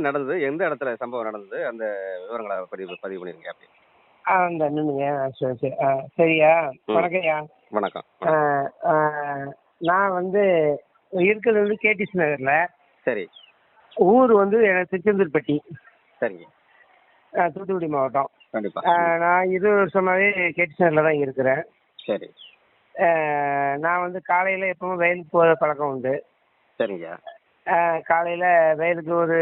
நடந்தது? எந்த இடத்துல சம்பவம் நடந்தது? அந்த விவரங்களை பதிவு பதிவு பண்ணிருங்க அப்படி. ஆ இந்த நின்றுங்க சரி சரி. சரியா. வணக்கம்யா. வணக்கம். நான் வந்து இருக்கிறது வந்து கேடிஸ் நகரில். சரி. ஊர் வந்து எனக்கு திருச்செந்தூர்பட்டி. சரிங்க. தூத்துக்குடி மாவட்டம். கண்டிப்பா. நான் இருபது வருஷமாவே கேடிஸ் நகரில் தான் இருக்கிறேன். சரி. நான் வந்து காலையில் எப்பவும் வயலுக்கு போகிற பழக்கம் உண்டு. சரிங்க. காலையில் வயலுக்கு ஒரு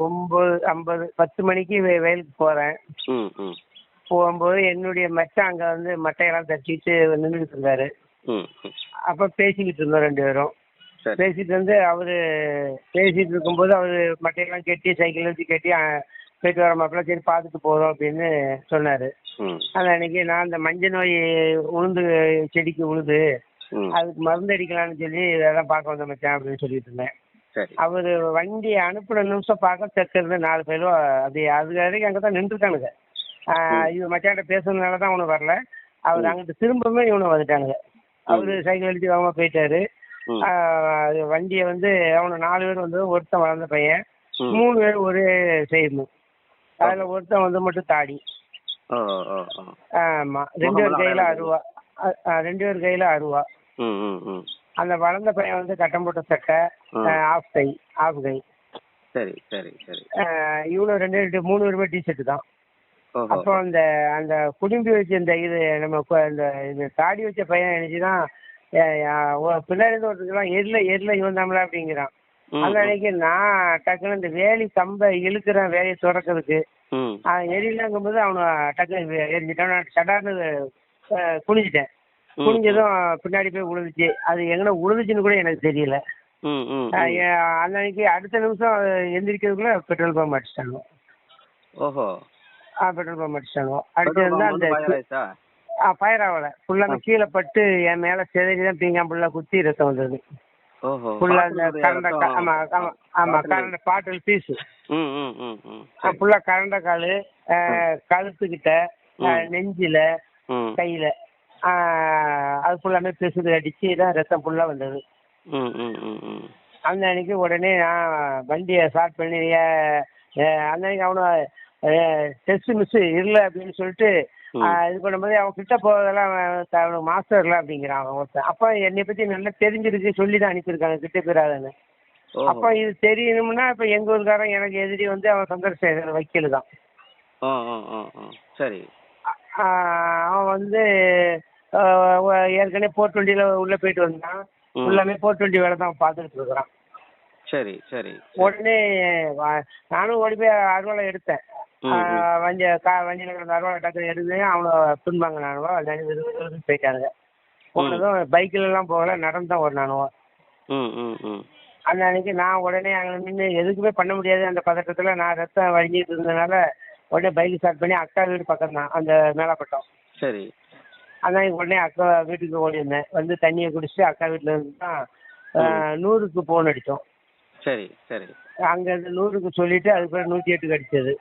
ஒம்பது ஐம்பது பத்து மணிக்கு வெ- வயலுக்கு போகிறேன் ம் ம். போகும்போது என்னுடைய மச்சான் அங்கே வந்து மட்டையெல்லாம் தட்டிட்டு நின்றுட்டு இருந்தாரு. ம் ம். அப்போ பேசிக்கிட்டு இருந்தோம் ரெண்டு பேரும். சரி. பேசிட்டு வந்து அவரு பேசிட்டு இருக்கும்போது அவரு மட்டையெல்லாம் கட்டி சைக்கிள் வச்சு கட்டி ஆ, போயிட்டு வர மாப்பிள்ள சரி பார்த்துட்டு போகிறோம் அப்படின்னு சொன்னாரு. ம். அன்னைக்கு நான் அந்த மஞ்சள் நோய் உளுந்து செடிக்கு உழுது ம். அதுக்கு மருந்து அடிக்கலாம்னு சொல்லி இதெல்லாம் பார்க்க வந்த மச்சான் அப்படின்னு சொல்லிட்டு இருந்தேன். அவர் வண்டி அனுப்புன நிமிஷம் பார்க்க இருந்து நாலு பேரும் அப்படி அது வரைக்கும் அங்கே தான் நின்றுட்டானுங்க இது மச்சான்கிட்ட பேசுனதுனால தான் அவனு வரல. அவர் அங்கிட்டு திரும்பவுமே இவனு வந்துட்டானுங்க. அவரு சைக்கிள் அடிச்சு வேகமாக போயிட்டாரு. வண்டியை வந்து அவனு நாலு பேர் வந்து ஒருத்தன் வளர்ந்த பையன். மூணு பேர் ஒரே செய்யணு அதில் ஒருத்தன் வந்து மட்டும் தாடி. ஆமா. ரெண்டு பேர் கையில் அருவா. ரெண்டு பேர் கையில் அருவா. அந்த வளர்ந்த பையன் வந்து கட்டம் போட்ட சட்டை. ஆஃப் கை ஆஃப் கை. சரி சரி சரி. இவ்வளோ ரெண்டு ரெண்டு மூணு பேருமே டிஷர்ட் தான். அப்போ அந்த அந்த குடும்பி வச்ச இந்த இது நம்ம இந்த இது தாடி வச்ச பையன் நினைச்சுதான் பின்னாடி இருந்து ஒருத்தருக்குலாம் எரில எரில இவன் தாமல அப்படிங்கிறான். அந்த அன்னைக்கு நான் டக்குன்னு இந்த வேலி கம்பை இழுக்கிறேன் வேலையை துறக்கிறதுக்கு. ம். எரியலங்கும்போது அவனை டக்குன்னு எரிஞ்சிட்டான் நான் சடார்னு குனிஞ்சிட்டேன். குனிஞ்சதும் பின்னாடி போய் விழுந்துச்சு அது எங்கே விழுந்துச்சுன்னு கூட எனக்கு தெரியல. அன்னைக்கு அடுத்த நிமிஷம் எந்திரிக்கிறதுக்குள்ள பெட்ரோல் பம்ப் அடிச்சிட்டாங்க. ஓஹோ. ஆ பெட்ரோல் பம்ப் அடிச்சிட்டாங்க. அடிச்சது அந்த வயலாயிச்சா ஃபயர் ஆகலை. ஃபுல்லாக அந்த கீழே பட்டு என் மேலே செதறி தான் பீங்கான் ஃபுல்லாக குத்தி ரத்தம் வந்தது. ஓஹோ. ஃபுல்லாக அந்த கரண்ட ஆமாம் ஆமாம் பாத்திரம். கரண்ட பாட்டில். பீஸு. ஃபுல்லாக கரண்ட கால். கழுத்துக்கிட்ட. நெஞ்சில் கையில். அது ஃபுல்லாமே பெசுது அடிச்சு தான் ரத்தம் ஃபுல்லாக வந்தது. அந்த அன்னைக்கு உடனே நான் வண்டியை ஸ்டார்ட் பண்ணி அந்த அன்னைக்கு அவனை டெஸ்ட் மிஸ் இல்லை அப்படின்னு சொல்லிட்டு இது பண்ணும்போது அவன் கிட்ட போவதெல்லாம் த- அவனுக்கு மாஸ்டர் இல்லை அப்படிங்கிறான் அவன் ஒருத்தன். அப்போ என்னை பற்றி நல்லா தெரிஞ்சிருக்கு சொல்லி தான் அனுப்பியிருக்காங்க கிட்ட போயிடாதன்னு ஓஹோ. அப்போ இது தெரியணும்னா இப்போ எங்கள் ஊருக்காரன் எனக்கு எதிரி வந்து அவன் சந்திரசேகர் வக்கீல் தான். சரி. அவன் வந்து ஏற்கனவே போர் டுவெண்ட்டியில் உள்ளே போயிட்டு வந்தான். ம். ஃபுல்லாமே போர் டுவெண்ட்டி வேலை தான் பார்த்துட்டு இருக்கிறான். சரி சரி உடனே நானும் ஓடி போய் அருவாளை எடுத்தேன். வண்டி கா வண்டியில் கிடந்த அருவாளை டக்குனு எடுத்து அவனை பின்பாங்க நானுவோ போயிட்டானுங்க. போனதும் பைக்கில் எல்லாம் போகல நடந்து தான் ம் ம் அந்த அன்னைக்கு நான் உடனே அங்கே நின்று எதுக்குமே பண்ண முடியாது. அந்த பதட்டத்தில் நான் ரத்தம் வழிஞ்சிட்டு இருந்ததுனால உடனே பைக் ஸ்டார்ட் பண்ணி அக்கா வீடு பக்கம் தான் அந்த மேலப்பட்டம். சரி. அதான் உடனே அக்கா வீட்டுக்கு ஓடி இருந்தேன் வந்து தண்ணியை குடிச்சிட்டு அக்கா வீட்டில் இருந்து தான் நூறுக்கு ஃபோன் அடித்தோம். சரி சரி. அங்கேருந்து நூறுக்கு சொல்லிட்டு அதுக்கு பிறகு நூற்றி எட்டுக்கு அடித்தது.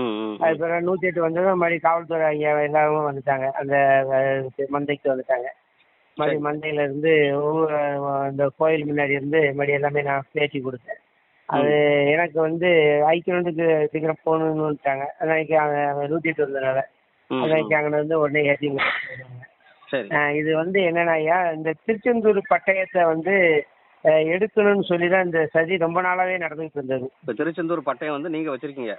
ம் ம் அது பிறகு நூற்றி எட்டு வந்ததும் மறுபடியும் காவல்துறை ஐயா எல்லாரும் வந்துட்டாங்க. அந்த மந்தைக்கு வந்துட்டாங்க. மறுபடி மந்தையில இருந்து இந்த கோயில் முன்னாடி இருந்து மறுபடி எல்லாமே நான் பேட்டி கொடுத்தேன். அது எனக்கு வந்து ஐக்கியத்துக்கு சீக்கிரம் போகணும்னு வந்துட்டாங்க அன்னைக்கு அவங்க நூற்றி வந்ததுனால. அன்னைக்கு. அங்கே வந்து உடனே ஏற்றி இது வந்து என்னன்னா ஐயா இந்த திருச்செந்தூர் பட்டயத்தை வந்து எடுக்கணும்னு சொல்லி தான் இந்த சதி ரொம்ப நாளாவே நடந்துகிட்டு இருந்தது. இப்போ திருச்செந்தூர் பட்டயம் வந்து நீங்க வச்சிருக்கீங்க.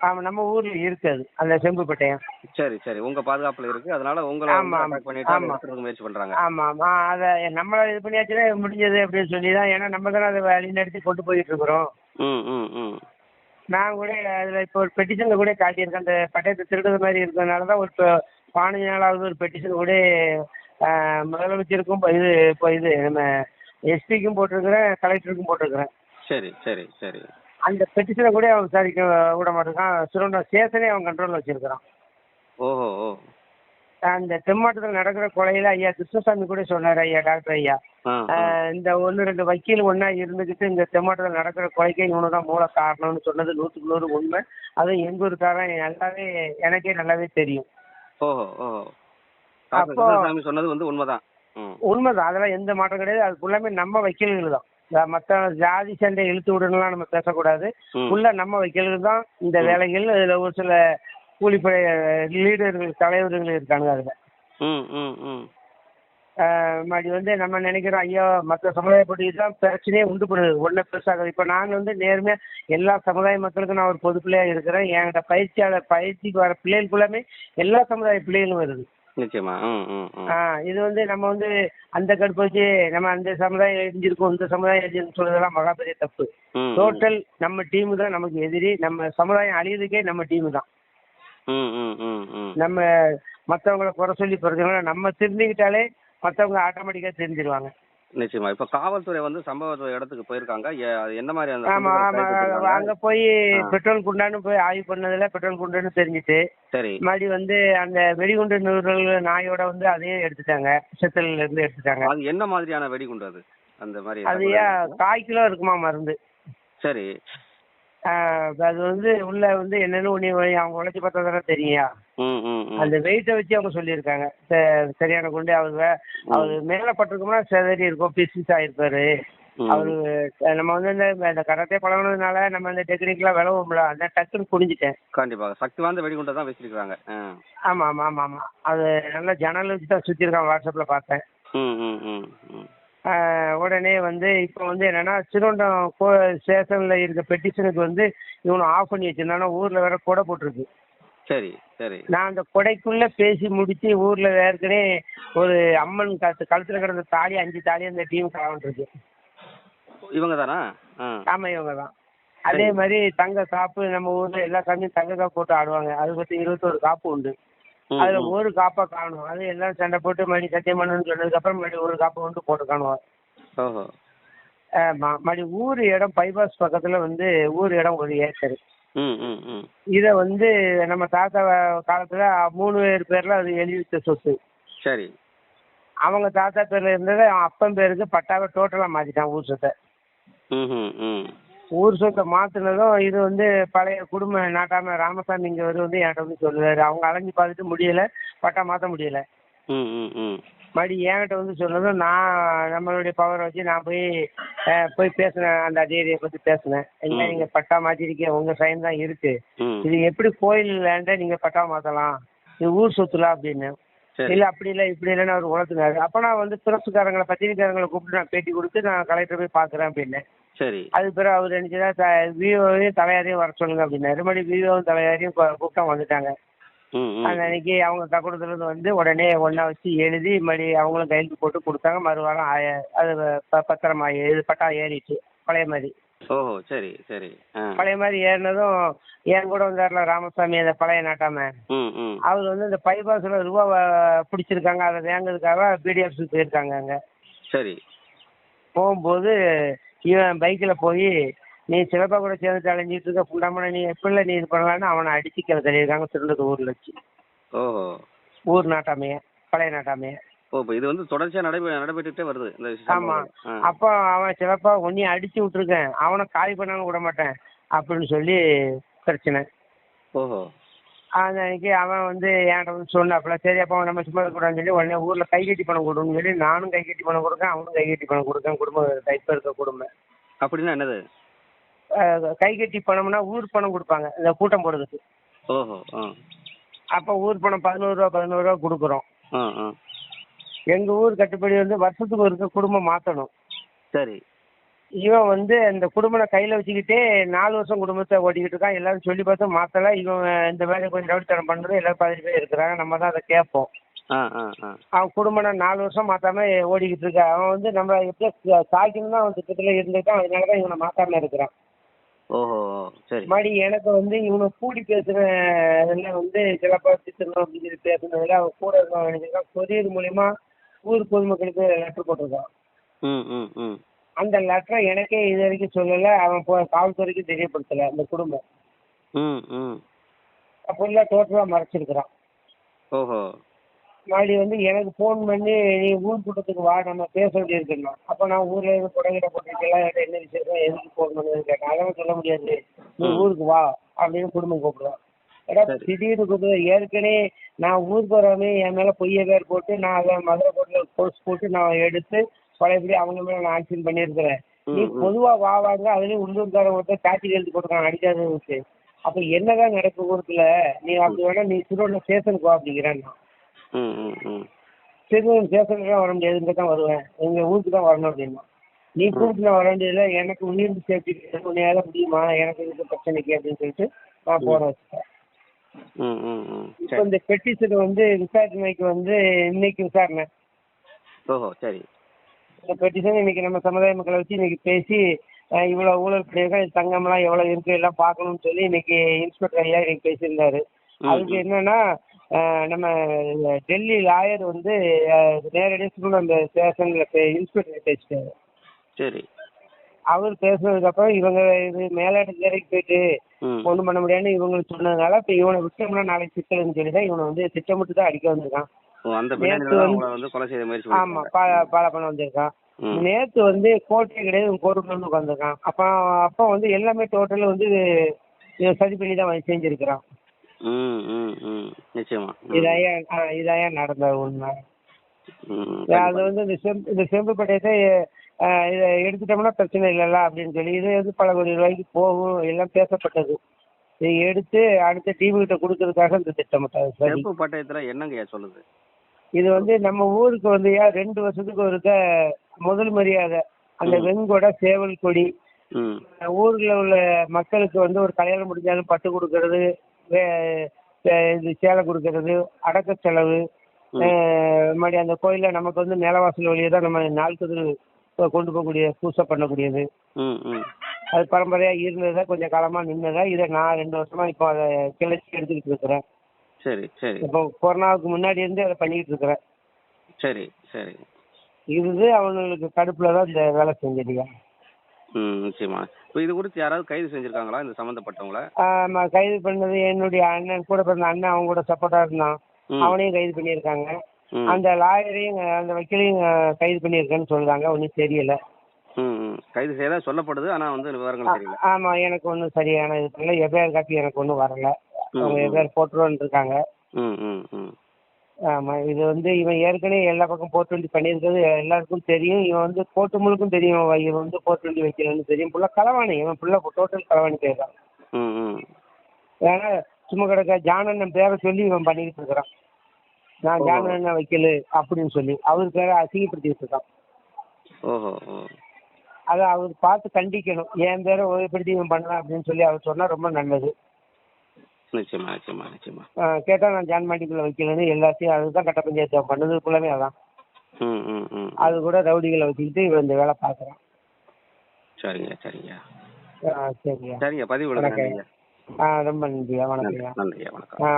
ஆமாம் நம்ம ஊர்ல இருக்குது. அந்த செம்பு பட்டயம் சரி சரி. உங்க பாதுகாப்புல இருக்கு. அதனால உங்களை ஆமா, ஆமா. அட்டாக் பண்ணிட்டு அதை ஆமா. முயற்சி பண்றாங்க. ஆமாம் ஆமாம் அதை நம்மளை இது பண்ணியாச்சுன்னா முடிஞ்சது அப்படின்னு சொல்லி தான் ஏன்னா நம்ம தானே அதை வழி நடத்தி கொண்டு போயிட்டு இருக்கிறோம். ம் ம் ம். நான் கூட அதில் இப்போ ஒரு பெட்டிஷனில் கூட காட்டியிருக்கேன். அந்த பட்டயத்தை திருடுற மாதிரி இருக்கிறதுனால தான் ஒரு இப்போ பதினஞ்சு நாளாவது ஒரு பெட்டிஷன் கூட முதலமைச்சருக்கும் இது இப்போ இது நம்ம எஸ்பிக்கும் போட்டிருக்கிறேன் கலெக்டருக்கும் போட்டிருக்கிறேன். சரி சரி சரி. அந்த பெட்டிஷனை கூட அவன் விசாரிக்க விட மாட்டேங்கான் சுரண்ட ஸ்டேஷனே அவன் கண்ட்ரோலில் வச்சிருக்கிறான். ஓஹோ ஓ. அந்த தெம்மாட்டத்தில் நடக்கிற கொலையில் ஐயா கிருஷ்ணசாமி கூட சொன்னார் ஐயா டாக்டர் ஐயா. இந்த ஒன்று ரெண்டு வக்கீல் ஒன்றா இருந்துக்கிட்டு இந்த தெம்மாட்டத்தில் நடக்கிற கொலைக்கே இவனு தான் மூல காரணம்னு சொன்னது நூற்றுக்கு நூறு உண்மை. அதுவும் எங்கள் ஊருக்காரன் நல்லாவே எனக்கே நல்லாவே தெரியும். ஓஹோ ஓஹோ. அப்போ- சொன்னது வந்து உண்மைதான். உண்மைதான். அதெல்லாம் எந்த மாற்றம் கிடையாது. அது ஃபுல்லாமே நம்ம வக்கீல்கள் தான் மற்ற ஜாதி சண்டை இழுத்து விடணும்லாம் நம்ம பேசக்கூடாது. உள்ள நம்ம வைக்கிறது தான் இந்த வேலைகள். இதுல ஒரு சில கூலிப்படை லீடர்கள் தலைவர்கள் இருக்காங்க அதுல. மறுபடி வந்து நம்ம நினைக்கிறோம் ஐயோ மற்ற சமுதாயப்படி தான் பிரச்சனையே உண்டு பண்ணுது. ஒன்றும் பெருசாகுது. இப்போ நான் வந்து நேர்மையா எல்லா சமுதாய மக்களுக்கும் நான் ஒரு பொது பிள்ளையா இருக்கிறேன். என்கிட்ட பயிற்சியாளர் பயிற்சிக்கு வர பிள்ளைகளுக்குள்ளாமே எல்லா சமுதாய பிள்ளைகளும் வருது. நிச்சயமா. இது வந்து நம்ம வந்து அந்த கடுப்பு வச்சு நம்ம அந்த சமுதாயம் எரிஞ்சிருக்கோம் இந்த சமுதாயம் எரிஞ்சிருக்கும் சொல்றதெல்லாம் மகா பெரிய தப்பு. டோட்டல் நம்ம டீம் தான் நமக்கு எதிரி நம்ம சமுதாயம் அழியதுக்கே நம்ம டீம் தான். நம்ம மற்றவங்கள குறை சொல்லி போகிறதுனால நம்ம திருந்திக்கிட்டாலே மற்றவங்க ஆட்டோமேட்டிக்காக தெரிஞ்சிருவாங்க. நிச்சயமா. இப்ப காவல்துறை வந்து சம்பவ இடத்துக்கு போயிருக்காங்க. என்ன மாதிரி அந்த ஆமா? அங்க போய். பெட்ரோல் குண்டான்னு போய் ஆய்வு பண்ணதுல பெட்ரோல் குண்டுன்னு தெரிஞ்சுட்டு சரி. மறுபடி வந்து அந்த வெடிகுண்டு நிறுவனங்கள் நாயோட வந்து அதையும் எடுத்துட்டாங்க. செத்தல்ல இருந்து எடுத்துட்டாங்க. அது என்ன மாதிரியான வெடிகுண்டு அது? அந்த மாதிரி அது கால் கிலோ இருக்குமா மருந்து? சரி. அது வந்து உள்ள வந்து என்னன்னு ஒண்ணு அவங்க உழைச்சி பார்த்தா தானே தெரியும். அந்த வெயிட்டை வச்சு அவங்க சொல்லியிருக்காங்க. சரியான குண்டு அவர் அவர் மேல பட்டிருக்கோம்னா செதறி இருக்கும் பிசிஸ் ஆயிருப்பாரு. அவரு நம்ம வந்து இந்த கராத்தே பழகுனதுனால நம்ம இந்த டெக்னிக்லாம் விளவும்ல அதான் டக்குன்னு குடிஞ்சிட்டேன் கண்டிப்பா. சக்தி வாய்ந்த வெடிகுண்டை தான் வச்சிருக்காங்க ஆமா ஆமா ஆமா ஆமா. அது நல்லா ஜன்னல் வச்சு தான் சுத்திருக்கான் வாட்ஸ்அப்ல பார்த்தேன். உடனே வந்து இப்போ வந்து என்னன்னா சிறுவண்டம் கோ ஸ்டேஷன்ல இருக்க பெட்டிஷனுக்கு வந்து இவனை ஆஃப் பண்ணி வச்சிருந்தானா. ஊர்ல வேற கொடை போட்டிருக்கு. சரி சரி. நான் அந்த கொடைக்குள்ள பேசி முடிச்சு ஊர்ல ஏற்கனவே ஒரு அம்மன் கழுத்து கழுத்துல கிடந்த தாலி அஞ்சு தாலி அந்த டீம் இருக்கு. இவங்க தானா? ஆமா இவங்க தான். அதே மாதிரி தங்க காப்பு நம்ம ஊர்ல எல்லா சாமியும் தங்க காப்பு போட்டு ஆடுவாங்க. அது பத்தி இருபத்தோரு காப்பு உண்டு. அதுல. ஒரு காப்பை காணும். அது எல்லாம் சண்டை போட்டு மறுபடி சத்தியம் பண்ணணும்னு சொன்னதுக்கு அப்புறம் மறுபடி ஒரு காப்பை வந்து போட்டு ஓஹோ ஆமா மறுபடி ஊர் இடம் பைபாஸ் பக்கத்துல வந்து ஊர் இடம் ஒரு ஏக்கர். இதை வந்து நம்ம தாத்தா காலத்துல மூணு பேர் பேர்ல அது எழுதி சொத்து. சரி. அவங்க தாத்தா பேர்ல இருந்ததை அப்பன் பேருக்கு பட்டாவை டோட்டலா மாத்திட்டான் ஊர் சொத்தை. ஊர் சொத்தை மாத்தினதும் இது வந்து பழைய குடும்ப நாட்டாம ராமசாமி இங்க வந்து என்கிட்ட வந்து சொல்லுவாரு. அவங்க அலைஞ்சு பார்த்துட்டு முடியல பட்டா மாத்த முடியல. ம் ம் ம். மறுபடி என்கிட்ட வந்து சொன்னதும் நான் நம்மளுடைய பவரை வச்சு நான் போய் போய் பேசினேன். அந்த அதிகாரியை பத்தி பேசினேன். ம். நீங்க பட்டா மாத்திருக்கீங்க? உங்க சைன் தான் இருக்கு. இது எப்படி கோயில் லேண்ட நீங்க பட்டா மாத்தலாம்? இது ஊர் சொத்துல அப்படின்னு. இல்ல அப்படி இல்ல இப்படி இல்லைன்னு அவர் உணர்த்தினாரு. அப்ப நான் வந்து பிரசுக்காரங்களை பத்திரிக்கையாளர்களை கூப்பிட்டு நான் பேட்டி கொடுத்து நான் கலெக்டர் போய் பாக்குறேன் அப்படின்னு. சரி. அதுக்கு பிறகு அவர் நினைச்சதா விவோவையும் தலையாரையும் வர சொல்லுங்க அப்படின்னாரு மறுபடியும் விவோவும் தலையாரையும் கூப்பிட்டா வந்துட்டாங்க. அந்த அன்னைக்கு அவங்க கக்கூடத்துல இருந்து வந்து உடனே ஒண்ணா வச்சு எழுதி மறுபடி அவங்களும் கையெழுத்து போட்டு கொடுத்தாங்க. மறுவாரம் அது பத்திரமா இது பட்டா ஏறிச்சு பழைய மாதிரி. ஓஹோ சரி சரி. பழைய மாதிரி ஏறினதும் என் கூட வந்தார்ல ராமசாமி அந்த பழைய நாட்டாம? அவர் வந்து இந்த பைபாஸ்ல ரூபா பிடிச்சிருக்காங்க அதை வாங்குறதுக்காக பிடிஎஃப் போயிருக்காங்க அங்க. சரி. போகும்போது இவன் பைக்கில் போய் நீ சிலப்பா கூட சேர்ந்து அலைஞ்சிட்டு இருக்க புண்டாமனை நீ எப்படில நீ இது பண்ணலான்னு அவனை அடிச்சு கிளை தள்ளியிருக்காங்க திருநெல்வேலி ஊர்ல வச்சு. ஓஹோ. ஊர் நாட்டாமைய பழைய நாட்டாமைய. ஓ இப்போ இது வந்து தொடர்ச்சியா நடைபெ நடைபெற்றுட்டே வருது இந்த ஆமா. அப்போ அவன் சிலப்பா உன்னைய அடிச்சு விட்டுருக்கேன். அவனை காலி பண்ணாலும் விட மாட்டேன். அப்படின்னு சொல்லி பிரச்சனை. ஓஹோ. அந்த அன்னைக்கு அவன் வந்து என்கிட்ட வந்து சொன்னாப்புல சரி அப்போ நம்ம சும்மா இருக்கக்கூடாதுன்னு சொல்லி உடனே ஊர்ல கைகட்டி பணம் கொடுன்னு சொல்லி நானும் கைகட்டி பணம் கொடுக்கேன் அவனும் கைகட்டி பணம் கொடுக்கேன் குடும்பம் டைப் இருக்க குடும்பம். அப்படின்னா என்னது? அஹ் கைகட்டி பணம்னா ஊர் பணம் கொடுப்பாங்க இந்த கூட்டம் போடுறதுக்கு. ஓஹோ ஆ. அப்போ ஊர் பணம் பதினோரு ரூபா பதினோரு ரூபா கொடுக்குறோம். ஆ ஆ. எங்க ஊர் கட்டுப்படி வந்து வருஷத்துக்கு ஒருக்க குடும்பம் மாத்தணும். சரி. இவன் வந்து இந்த குடும்பம் கையில வச்சுக்கிட்டே நாலு வருஷம் குடும்பத்தை ஓட்டிக்கிட்டு இருக்கான். எல்லாரும் சொல்லி பார்த்தும் மாத்தல. இவன் இந்த வேலையை கொஞ்சம் ரவுடித்தனம் பண்றது எல்லாரும் பதினஞ்சு பேர் இருக்கிறாங்க. நம்ம தான் அதை கேட்போம். அவன் குடும்பம் நாலு வருஷம் மாத்தாம ஓடிக்கிட்டு இருக்கா. அவன் வந்து நம்ம எப்படி சாய்க்கணும் தான் அவன் திட்டத்துல இருந்துட்டான் அதனாலதான் இவனை மாத்தாம இருக்கிறான். ஓஹோ சரி. மறுபடி எனக்கு வந்து இவனை கூடி இதெல்லாம் வந்து சிலப்பா சித்தணும் அப்படின்னு பேசுனதுல அவன் கூட இருக்கான் கொரியர் மூலியமா ஊர் பொதுமக்களுக்கு லெட்டர் போட்டிருக்கான். அந்த லெட்டரை எனக்கே இது வரைக்கும் சொல்லல அவன் காவல்துறைக்கு தெரியப்படுத்தல அந்த குடும்பம். ஃபுல்லா டோட்டலா மறைச்சிருக்கிறான். ஓஹோ. மறுபடி வந்து எனக்கு ஃபோன் பண்ணி நீ ஊர் கூட்டத்துக்கு வா நம்ம பேச வேண்டியிருக்கணும் அப்போ நான் ஊர்ல இருந்து குடகிட போட்டுருக்கலாம் என்ன விசேஷம் எதுக்கு ஃபோன் பண்ணுன்னு கேட்டேன். அதெல்லாம் சொல்ல முடியாது. நீ. ஊருக்கு வா அப்படின்னு குடும்பம் கூப்பிடுவான். ஏடா. திடீர்னு கூப்பிடுற ஏற்கனவே நான் ஊருக்கு வராமே என் மேல பொய்ய பேர் போட்டு நான் அதை மதுரை கோட்டில் போஸ்ட் போட்டு நான் எடுத்து பழையபடி அவங்க மேல நான் ஆக்ஷன் பண்ணியிருக்கிறேன். நீ. பொதுவா வா வாங்க. அதுலயும் உள்ளூர்காரன் ஒருத்தர் காட்சி எழுதி போட்டுருக்கான் அடிக்காதவங்களுக்கு அப்ப என்னதான் நடக்கும் ஊருக்குள்ள? நீ அப்படி வேணா நீ திருவண்ணா ஸ்டேஷனுக்கு வா அப்படிங்கிறான் திருவண்ணா ஸ்டேஷனுக்கு வர முடியாது இங்க தான் வருவேன். எங்க ஊருக்கு தான் வரணும் அப்படின்னா. நீ கூப்பிட்டு வர வேண்டியதுல எனக்கு உயிர் சேஃப்டி உன்னையால முடியுமா? எனக்கு இருக்க பிரச்சனைக்கு அப்படின்னு சொல்லிட்டு நான் போட வச்சுட்டேன் இப்போ இந்த பெட்டிஷன் வந்து விசாரணைக்கு வந்து இன்னைக்கு விசாரணை. ஓஹோ சரி. இந்த பெட்டிஷன் இன்னைக்கு நம்ம சமுதாய மக்களை வச்சு இன்னைக்கு பேசி இவ்வளவு ஊழல் இது தங்கம்லாம் எவ்வளவு இருக்கு எல்லாம் பார்க்கணும்னு சொல்லி இன்னைக்கு இன்ஸ்பெக்டர் ஐயா இன்னைக்கு பேசியிருந்தாரு. அதுக்கு. என்னன்னா நம்ம டெல்லி லாயர் வந்து நேரடியாக அந்த ஸ்டேஷன்ல இன்ஸ்பெக்டர் பேசிட்டாரு. சரி. அவர் பேசுனதுக்கு அப்புறம் இவங்க இது மேலாட்டு வரைக்கும் போயிட்டு ம். ஒன்றும் பண்ண முடியாதுன்னு இவங்களுக்கு சொன்னதுனால இப்போ இவனை விட்டோம்னா நாளைக்கு சிக்கல்னு சொல்லி தான் இவனை வந்து திட்டமிட்டு தான் அடிக்க வந்திருக்கான். ஆமா. பா பாலை பண்ண வந்திருக்கான். நேத்து வந்து கோர்ட்டே கிடையாது கோர்ட்டுல வந்து உட்காந்துருக்கான் அப்போ அப்போ வந்து எல்லாமே டோட்டல் வந்து சரி பண்ணி தான் செஞ்சிருக்கிறான். நிச்சயமா. இதாயா இதாயா நடந்த உண்மை? அது வந்து இந்த செம்பு இந்த செம்பு பட்டயத்தை இதை எடுத்துட்டோம்னா பிரச்சனை இல்லைல்ல அப்படின்னு சொல்லி இது வந்து பல கோடி ரூபாய்க்கு போகும் எல்லாம் பேசப்பட்டது. இதை எடுத்து அடுத்த டீம் கிட்ட கொடுக்கறதுக்காக இந்த திட்டமிட்டது சரி செருப்பு பட்டயத்துல என்னங்கய்யா சொல்லுது? இது வந்து நம்ம ஊருக்கு வந்து ஏன் ரெண்டு வருஷத்துக்கு ஒருக்க முதல் மரியாதை. அந்த. வெண்கொடை சேவல் கொடி. ஊர்ல உள்ள மக்களுக்கு வந்து ஒரு கல்யாணம் முடிஞ்சாலும் பட்டு கொடுக்கறது இது சேலை கொடுக்கறது அடக்க செலவு. மறுபடியும் அந்த கோயில்ல நமக்கு வந்து நிலவாசல் வழியை தான் நம்ம நாளுக்கு கொண்டு போகக்கூடிய பூசை பண்ணக்கூடியது. ம் ம். அது பரம்பரையா இருந்ததா கொஞ்சம் காலமா நின்னதா இதை நான் ரெண்டு வருஷமா இப்போ அதை கிளச்சி எடுத்துக்கிட்டு இருக்கிறேன். சரி சரி. இப்போ கொரோனாவுக்கு முன்னாடி இருந்து அதை பண்ணிக்கிட்டு இருக்கிறேன். சரி சரி. இது அவங்களுக்கு கடுப்புல தான் இந்த வேலை செஞ்சிருக்கா ம் நிச்சயமா. இப்போ இது குறித்து யாராவது கைது செஞ்சிருக்காங்களா இந்த சம்மந்தப்பட்டவங்கள ஆமா கைது பண்ணது என்னுடைய அண்ணன் கூட பிறந்த அண்ணன் அவங்க கூட சப்போர்ட்டா இருந்தான். அவனையும் கைது பண்ணியிருக்காங்க. அந்த லாயரையும் அந்த வக்கீலையும் கைது பண்ணியிருக்கேன்னு சொல்றாங்க. ஒன்றும் தெரியல. கைது செய்யறதா சொல்லப்படுது ஆனா வந்து விவரங்கள் தெரியல. ஆமா எனக்கு ஒன்றும் சரியான இது தெரியல. எஃப்ஐஆர் காப்பி எனக்கு ஒன்றும் வரல. அவங்க. எஃப்ஐஆர் போட்டுருவோன்னு இருக்காங்க. ஆமா இது வந்து இவன் ஏற்கனவே எல்லா பக்கம் போர் டுவெண்ட்டி பண்ணியிருக்கிறது எல்லாருக்கும் தெரியும். இவன் வந்து கோட்டு முழுக்கும் தெரியும். இவன் வந்து போர் டுவெண்ட்டி வைக்கலன்னு தெரியும். ஃபுல்லாக களவாணி இவன் ஃபுல்லாக டோட்டல் களவாணி பேர் தான். ஏன்னா சும்மா கிடக்க ஜானண்ணன் பேரை சொல்லி இவன் பண்ணிக்கிட்டு இருக்கிறான். நான். ஜானண்ணன் வைக்கல அப்படின்னு சொல்லி அவர் பேரை அசிங்கப்படுத்திக்கிட்டு இருக்கான். அதை அவர் பார்த்து கண்டிக்கணும். என் பேரை உபயோகப்படுத்தி இவன் பண்ணலாம் அப்படின்னு சொல்லி அவர் சொன்னா ரொம்ப நல்லது. கேட்டால் நான் ஜான் மாட்டிக்குள்ள வைக்கலன்னு எல்லாத்தையும் அதுதான் கட்ட பஞ்சாயத்து பண்ணது ஃபுல்லாமே அதான். ம் ம் ம். அது கூட ரவுடிகளை வச்சுக்கிட்டு இவன் இந்த வேலை பார்க்குறான். சரிங்க சரிங்க. சரிங்க. சரிங்க பதிவு வணக்கம். ரொம்ப நன்றியா நன்றி வணக்கம்யா நன்றியா வணக்கம்